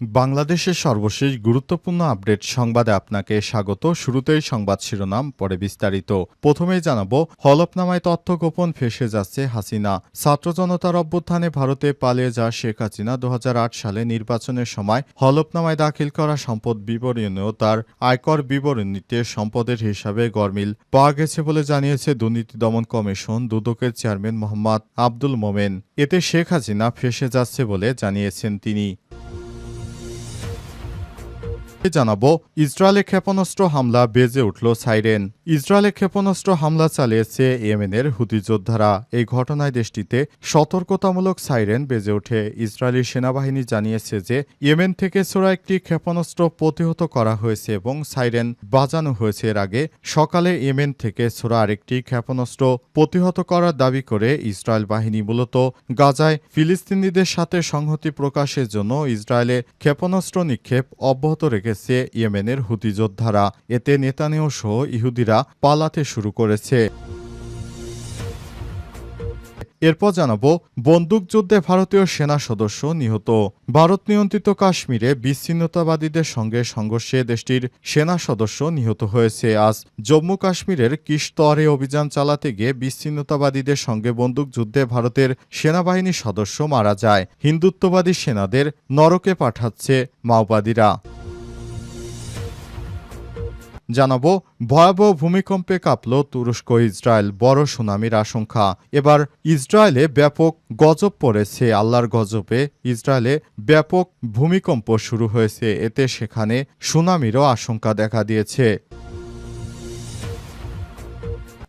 বাংলাদেশের সর্বশেষ গুরুত্বপূর্ণ আপডেট সংবাদে আপনাকে স্বাগত। শুরুতেই সংবাদ শিরোনাম, পরে বিস্তারিত। প্রথমেই জানাব, হলফনামায় তথ্য গোপন ফেসে যাচ্ছে হাসিনা। ছাত্র জনতার অভ্যুত্থানে ভারতে পালিয়ে যা শেখ হাসিনা দু হাজার আট সালে নির্বাচনের সময় হলফনামায় দাখিল করা সম্পদ বিবরণীও তার আয়কর বিবরণীতে সম্পদের হিসাবে গরমিল। পাওয়া গেছে বলে জানিয়েছে দুর্নীতি দমন কমিশন দুদকের চেয়ারম্যান মোহাম্মদ আব্দুল মোমেন। এতে শেখ হাসিনা ফেসে যাচ্ছে বলে জানিয়েছেন তিনি। জানাব ইসরায়েলে ক্ষেপণাস্ত্র হামলা বেজে উঠল সাইরেন। ইসরায়েলে ক্ষেপণাস্ত্র হামলা চালিয়েছে ইয়েমেনের হুতি যোদ্ধারা। এই ঘটনায় দেশটিতে সতর্কতামূলক সাইরেন বেজে ওঠে। ইসরায়েলি সেনাবাহিনী জানিয়েছে যে, ইয়েমেন থেকে ছোড়া একটি ক্ষেপণাস্ত্র প্রতিহত করা হয়েছে এবং সাইরেন বাজানো হয়েছে। এর আগে সকালে ইয়েমেন থেকে ছোড়া আরেকটি ক্ষেপণাস্ত্র প্রতিহত করার দাবি করে ইসরায়েল বাহিনী মূলত গাজায় ফিলিস্তিনিদের সাথে সংহতি প্রকাশের জন্য ইসরায়েলে ক্ষেপণাস্ত্র নিক্ষেপ অব্যাহত রেখেছে ইয়েমেনের হুতি যোদ্ধারা। এতে নেতানিয় সহ ইহুদিরা পালাতে শুরু করেছে। এরপর জানাব বন্দুকযুদ্ধে ভারতীয় সেনা সদস্য নিহত। ভারত নিয়ন্ত্রিত কাশ্মীরে বিচ্ছিন্নতাবাদীদের সঙ্গে সংঘর্ষে দেশটির সেনা সদস্য নিহত হয়েছে। আজ জম্মু কাশ্মীরের কিশতরে অভিযান চালাতে গিয়ে বিচ্ছিন্নতাবাদীদের সঙ্গে বন্দুকযুদ্ধে ভারতের সেনাবাহিনীর সদস্য মারা যায়। হিন্দুত্ববাদী সেনাদের নরকে পাঠাচ্ছে মাওবাদীরা। জানাব, ভয়াবহ ভূমিকম্পে কাঁপল তুরস্ক ইসরায়েল, বড় সুনামির আশঙ্কা। এবার ইসরায়েলে ব্যাপক গজব পড়েছে, আল্লাহর গজবে ইসরায়েলে ব্যাপক ভূমিকম্প শুরু হয়েছে। এতে সেখানে সুনামিরও আশঙ্কা দেখা দিয়েছে।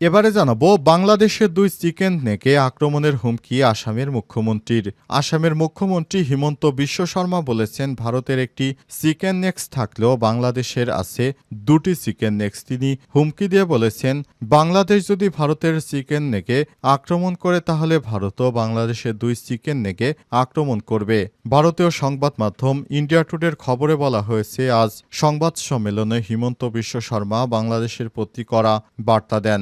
এবারে জানাব, বাংলাদেশের দুই চিকেন নেকে আক্রমণের হুমকি আসামের মুখ্যমন্ত্রীর। আসামের মুখ্যমন্ত্রী হিমন্ত বিশ্ব শর্মা বলেছেন, ভারতের একটি চিকেন নেক্স থাকলেও বাংলাদেশের আছে দুটি চিকেন নেক্স। তিনি হুমকি দিয়ে বলেছেন, বাংলাদেশ যদি ভারতের চিকেন নেকে আক্রমণ করে, তাহলে ভারতও বাংলাদেশের দুই চিকেন নেকে আক্রমণ করবে। ভারতীয় সংবাদ মাধ্যম ইন্ডিয়া টুডের খবরে বলা হয়েছে, আজ সংবাদ সম্মেলনে হিমন্ত বিশ্ব শর্মা বাংলাদেশের প্রতি করা বার্তা দেন।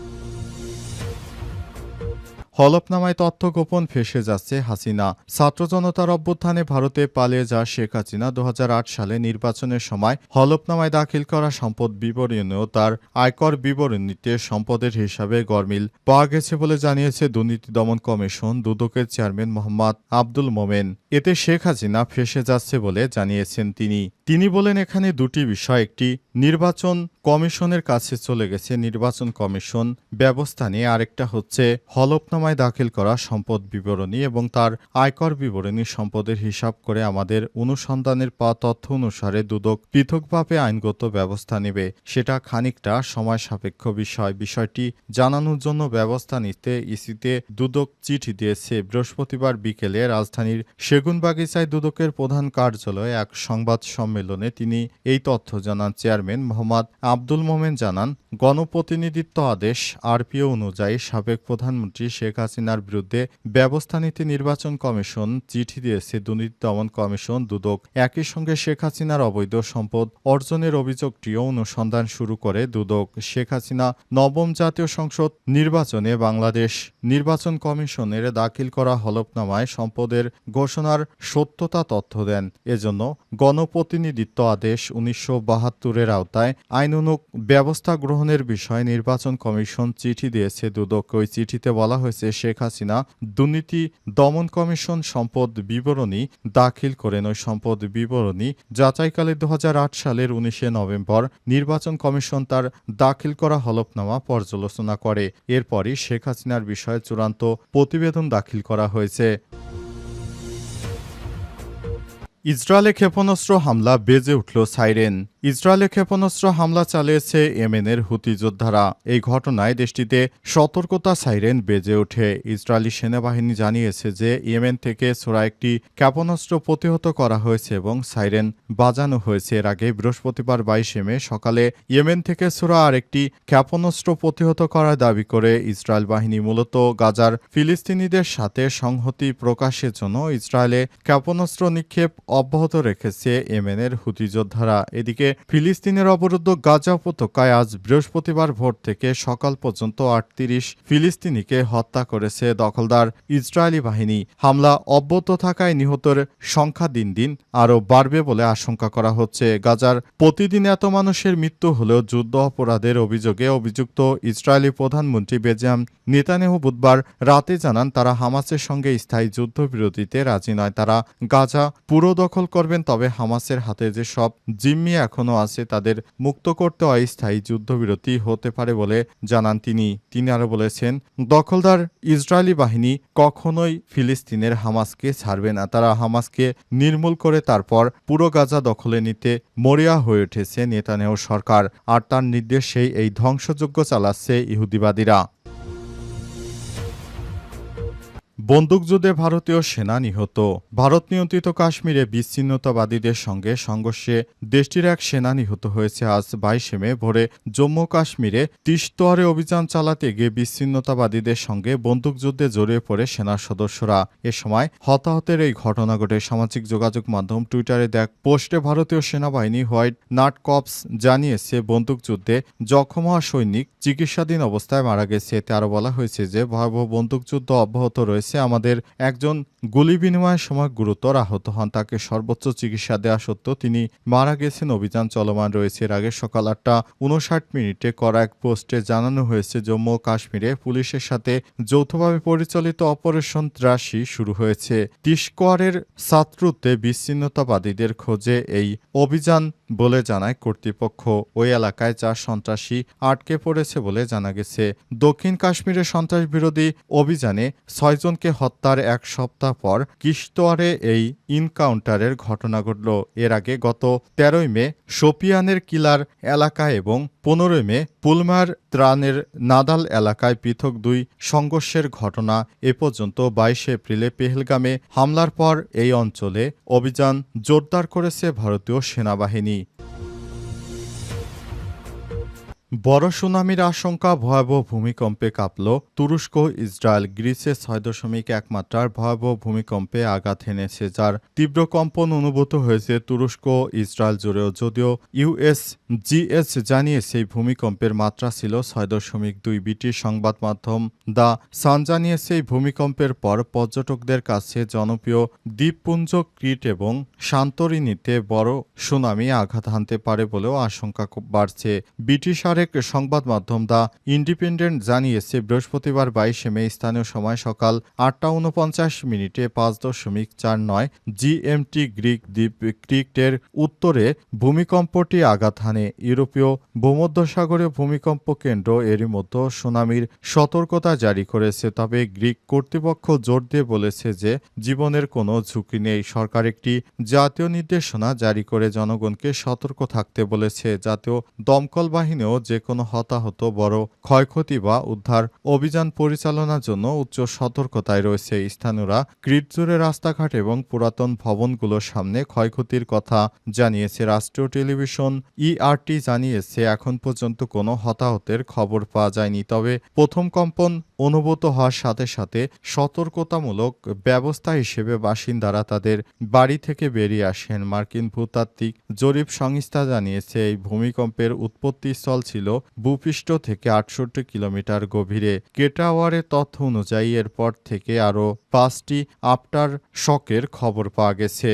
হলফনামায় তথ্য গোপন ফেসে যাচ্ছে হাসিনা। ছাত্র জনতার অভ্যুত্থানে ভারতে পালিয়ে যা শেখ হাসিনা দু হাজার আট সালে নির্বাচনের সময় হলফনামায় দাখিল করা সম্পদ বিবরণীও তার আয়কর বিবরণীতে সম্পদের হিসাবে গরমিল। পাওয়া গেছে বলে জানিয়েছে দুর্নীতি দমন কমিশন দুদকের চেয়ারম্যান মোহাম্মদ আব্দুল মোমেন। এতে শেখ হাসিনা ফেসে যাচ্ছে বলে জানিয়েছেন তিনি। তিনি বলেন, এখানে দুটি বিষয়, একটি নির্বাচন কমিশনের কাছে চলে গেছে নির্বাচন কমিশন। ব্যবস্থা নিয়ে আরেকটা হচ্ছে হলফনামায় দাখিল করা সম্পদ বিবরণী এবং তার আয়কর বিবরণী সম্পদের হিসাব করে আমাদের অনুসন্ধানের পা তথ্য অনুসারে দুদক পৃথকভাবে আইনগত ব্যবস্থা নেবে। সেটা খানিকটা সময় সাপেক্ষ বিষয়। বিষয়টি জানানোর জন্য ব্যবস্থা নিতে ইসিতে দুদক চিঠি দিয়েছে। বৃহস্পতিবার বিকেলে রাজধানীর সেগুনবাগিচায় দুদকের প্রধান কার্যালয়ে এক সংবাদ সম্মেলনে তিনি এই তথ্য জানান। চেয়ারম্যান মোহাম্মদ আব্দুল মোমেন জানান, গণপ্রতিনিধিত্ব আদেশ আরপিও অনুযায়ী সাবেক প্রধানমন্ত্রী শেখ হাসিনার বিরুদ্ধে ব্যবস্থা নিতে নির্বাচন কমিশন চিঠি দিয়েছে। দুর্নীতি দমন কমিশন দুদক একই সঙ্গে শেখ হাসিনার অবৈধ সম্পদ অর্জনের অভিযোগটিও অনুসন্ধান শুরু করে দুদক। শেখ হাসিনা নবম জাতীয় সংসদ নির্বাচনে বাংলাদেশ নির্বাচন কমিশনের দাখিল করা হলফনামায় সম্পদের ঘোষণার সত্যতা তথ্য দেন। এজন্য গণপ্রতিনিধিত্ব আদেশ উনিশশো বাহাত্তরের আওতায় আইনানুগ ব্যবস্থা গ্রহণের বিষয়ে নির্বাচন কমিশন চিঠি দিয়েছে। দুদক ওই চিঠিতে বলা হয়েছে, শেখ হাসিনা দুর্নীতি দমন কমিশন সম্পদ বিবরণী দাখিল করেন। ওই সম্পদ বিবরণী যাচাইকালে দু হাজার আট সালের উনিশে নভেম্বর নির্বাচন কমিশন তার দাখিল করা হলফনামা পর্যালোচনা করে। এরপরই শেখ হাসিনার বিষয়ে চূড়ান্ত প্রতিবেদন দাখিল করা হয়েছে। ইসরায়েলে ক্ষেপণাস্ত্র হামলা বেজে উঠল সাইরেন। ইসরায়েলে ক্ষেপণাস্ত্র হামলা চালিয়েছে ইয়েমেনের হুতি যোদ্ধারা। এই ঘটনায় দেশটিতে সতর্কতা সাইরেন বেজে ওঠে। ইসরায়েলি সেনাবাহিনী জানিয়েছে যে ইয়েমেন থেকে ছোড়া একটি ক্ষেপণাস্ত্র প্রতিহত করা হয়েছে এবং সাইরেন বাজানো হয়েছে। এর আগে বৃহস্পতিবার বাইশে মে সকালে ইয়েমেন থেকে ছোড়া আরেকটি ক্ষেপণাস্ত্র প্রতিহত করার দাবি করে ইসরায়েল বাহিনী মূলত গাজার ফিলিস্তিনিদের সাথে সংহতি প্রকাশের জন্য ইসরায়েলে ক্ষেপণাস্ত্র নিক্ষেপ অব্যাহত রেখেছে ইয়েমেনের হুতি যোদ্ধারা। এদিকে ফিলিস্তিনের অবরুদ্ধ গাজা উপত্যকায় আজ বৃহস্পতিবার ভোর থেকে সকাল পর্যন্ত আটত্রিশ ফিলিস্তিনিকে হত্যা করেছে দখলদার ইসরায়েলি বাহিনী। হামলা অব্যাহত থাকায় নিহতের সংখ্যা দিন দিন আরও বাড়বে বলে আশঙ্কা করা হচ্ছে। গাজার প্রতিদিন এত মানুষের মৃত্যু হলেও যুদ্ধ অপরাধের অভিযোগে অভিযুক্ত ইসরায়েলি প্রধানমন্ত্রী বেজাম নেতানেহু বুধবার রাতে জানান, তারা হামাসের সঙ্গে স্থায়ী যুদ্ধবিরতিতে রাজি নয়। তারা গাজা পুরো দখল করবেন, তবে হামাসের হাতে যে সব জিম্মি এখনও আছে, তাদের মুক্ত করতে অস্থায়ী যুদ্ধবিরতি হতে পারে বলে জানান তিনি। তিনি আরও বলেছেন, দখলদার ইসরায়েলি বাহিনী কখনোই ফিলিস্তিনের হামাসকে ছাড়বে না। তারা হামাসকে নির্মূল করে তারপর পুরো গাজা দখলে নিতে মরিয়া হয়ে উঠেছে নেতানেহ সরকার। আর তার নির্দেশেই এই ধ্বংসযজ্ঞ চালাচ্ছে ইহুদিবাদীরা। বন্দুকযুদ্ধে ভারতীয় সেনা নিহত। ভারত নিয়ন্ত্রিত কাশ্মীরে বিচ্ছিন্নতাবাদীদের সঙ্গে সংঘর্ষে দেশটির এক সেনা নিহত হয়েছে আজ বাইশে মে ভোরে জম্মু কাশ্মীরে তিস্তোয়ারে অভিযান চালাতে গিয়ে বিচ্ছিন্নতাবাদীদের সঙ্গে বন্দুকযুদ্ধে জড়িয়ে পড়ে সেনার সদস্যরা। এ সময় হতাহতের এই ঘটনা ঘটে। সামাজিক যোগাযোগ মাধ্যম টুইটারে দেখ পোস্টে ভারতীয় সেনাবাহিনী হোয়াইট নাট কপস জানিয়েছে বন্দুকযুদ্ধে জখম হওয়া সৈনিক চিকিৎসাধীন অবস্থায় মারা গেছে। এতে আরও বলা হয়েছে যে, ভয়াবহ বন্দুকযুদ্ধ অব্যাহত রয়েছে আমাদের একজন গুলি বিনিময়ের সময় গুরুতর আহত হন। তাকে সর্বোচ্চ চিকিৎসা দেওয়া সত্ত্বেও তিনি মারা গেছেন। অভিযান চলমান রয়েছে। এর আগে সকাল আটটা উনষাট মিনিটে করা এক পোস্টে জানানো হয়েছে, জম্মু কাশ্মীরে পুলিশের সাথে যৌথভাবে পরিচালিত অপারেশন ত্রাসি শুরু হয়েছে। তিস্কোয়ারের সাতরুতে বিচ্ছিন্নতাবাদীদের খোঁজে এই অভিযান বলে জানায় কর্তৃপক্ষ। ওই এলাকায় চার সন্ত্রাসী আটকে পড়েছে বলে জানা গেছে। দক্ষিণ কাশ্মীরে সন্ত্রাস বিরোধী অভিযানে ছয়জনকে হত্যার এক সপ্তাহ পর কিশতোয়ারে এই ইনকাউন্টারের ঘটনা ঘটল। এর আগে গত তেরোই মে সোপিয়ানের কিলার এলাকা এবং পনেরোই মে পুলমার ত্রাণের নাদাল এলাকায় পৃথক দুই সংঘর্ষের ঘটনা এ পর্যন্ত বাইশে এপ্রিলে পেহেলগামে হামলার পর এই অঞ্চলে অভিযান জোরদার করেছে ভারতীয় সেনাবাহিনী। বড় সুনামির আশঙ্কা, ভয়াবহ ভূমিকম্পে কাঁপল তুরস্ক, ইসরায়েল গ্রিসে ছয় দশমিক এক মাত্রার ভয়াবহ ভূমিকম্পে আঘাত হেনেছে, যার তীব্র কম্পন অনুভূত হয়েছে তুরস্ক ইসরায়েল জুড়েও। যদিও ইউএস জিএস জানিয়েছে, এই ভূমিকম্পের মাত্রা ছিল ছয় দশমিক দুই ব্রিটিশ সংবাদ মাধ্যম দ্য সান, জানিয়েছে এই ভূমিকম্পের পর পর্যটকদের কাছে জনপ্রিয় দ্বীপপুঞ্জ ক্রিট এবং সান্তরিনীতে বড় সুনামি আঘাত হানতে পারে বলেও আশঙ্কা বাড়ছে। ব্রিটিশ আরেক সংবাদ মাধ্যম দ্য ইন্ডিপেন্ডেন্ট জানিয়েছে, বৃহস্পতিবার বাইশে মে স্থানীয় সময় সকাল আটটা উনপঞ্চাশ মিনিটে পাঁচ দশমিক চার নয় জিএমটি গ্রিক দ্বীপ ক্রিকেটের উত্তরে ভূমিকম্পটি আঘাত হানে। ইউরোপীয় ভূমধ্যসাগরে ভূমিকম্প কেন্দ্র এরই মধ্যে সুনামির সতর্কতা জারি করেছে, তবে গ্রিক কর্তৃপক্ষ জোর দিয়ে বলেছে যে জীবনের কোনো ঝুঁকি নেই। সরকার একটি জাতীয় নির্দেশনা জারি করে জনগণকে সতর্ক থাকতে বলেছে। জাতীয় দমকল বাহিনীও যে কোনো হতাহত, বড় ক্ষয়ক্ষতি বা উদ্ধার অভিযান পরিচালনার জন্য উচ্চ সতর্কতায় রয়েছে। স্থানীয়রা গ্রিডজুড়ে জুড়ে রাস্তাঘাট এবং পুরাতন ভবনগুলোর সামনে ক্ষয়ক্ষতির কথা জানিয়েছে রাষ্ট্রীয় টেলিভিশন। ইআরটি জানিয়েছে, এখন পর্যন্ত কোনো হতাহতের খবর পাওয়া যায়নি। তবে প্রথম কম্পন অনুভূত হওয়ার সাথে সাথে সতর্কতামূলক ব্যবস্থা হিসেবে বাসিন্দারা তাদের বাড়ি থেকে বেরিয়ে আসেন। মার্কিন ভূতাত্ত্বিক জরিপ সংস্থা জানিয়েছে, এই ভূমিকম্পের উৎপত্তিস্থল ছিল ভূপৃষ্ঠ থেকে আটষট্টি কিলোমিটার গভীরে। কেটাওয়ারের তথ্য অনুযায়ী এরপর থেকে আরও পাঁচটি আফটার শকের খবর পাওয়া গেছে।